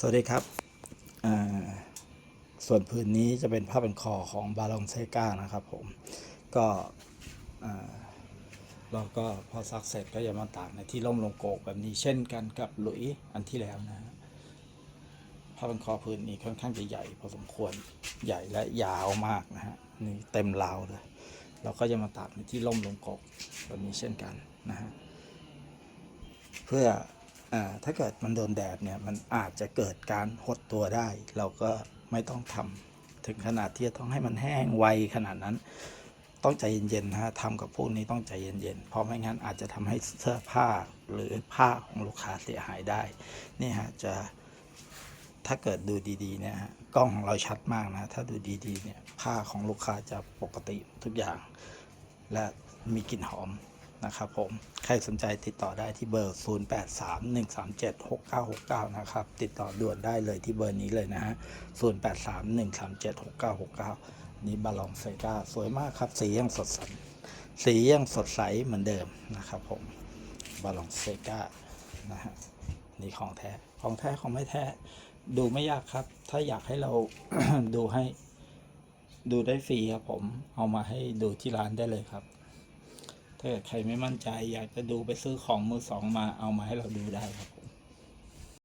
สวัสดีครับ ส่วนพื้นนี้จะเป็นผ้าเป็นคอของบาลองเซกานะครับผม ก็เราก็พอซักเสร็จก็จะมาตากในที่ร่มลงโกกแบบนี้เช่นกันกับหลุยอันที่แล้วนะผ้าเป็นคอพื้นนี้ค่อนข้างจะใหญ่พอสมควรใหญ่และยาวมากนะฮะนี่เต็มราวเลย เราก็จะมาตากในที่ร่มลงโกกแบบนี้เช่นกันนะฮะเพื่อ ถ้าเกิดมันโดนแดดเนี่ยมันอาจจะเกิดการหดตัวได้ เราก็ไม่ต้องทำถึงขนาดที่จะต้องให้มันแห้งไวขนาดนั้น ต้องใจเย็นๆนะฮะทำกับพวกนี้ต้องใจเย็นๆเพราะไม่งั้นอาจจะทำให้เสื้อผ้าหรือผ้าของลูกค้าเสียหายได้นี่ฮะจะถ้าเกิดดูดีๆเนี่ยฮะกล้องของเราชัดมากนะ ถ้าดูดีๆเนี่ยผ้าของลูกค้าจะปกติทุกอย่าง และมีกลิ่นหอม นะครับผม ใครสนใจติดต่อได้ที่เบอร์ 0831376969 นะครับ ติดต่อด่วนได้เลยที่เบอร์นี้เลยนะฮะ 0831376969 นี่บาลองเซกาสวยมากครับ สียังสดใส สียังสดใสเหมือนเดิมนะครับผม บาลองเซกานะฮะ นี่ของแท้ ของแท้ของไม่แท้ ดูไม่ยากครับ ถ้าอยากให้เราดูให้ดูได้ฟรีครับผม เอามาให้ดูที่ร้านได้เลยครับ ถ้าใครไม่มั่นใจอยากจะดูไปซื้อของมือสองมาเอามาให้เราดูได้ครับ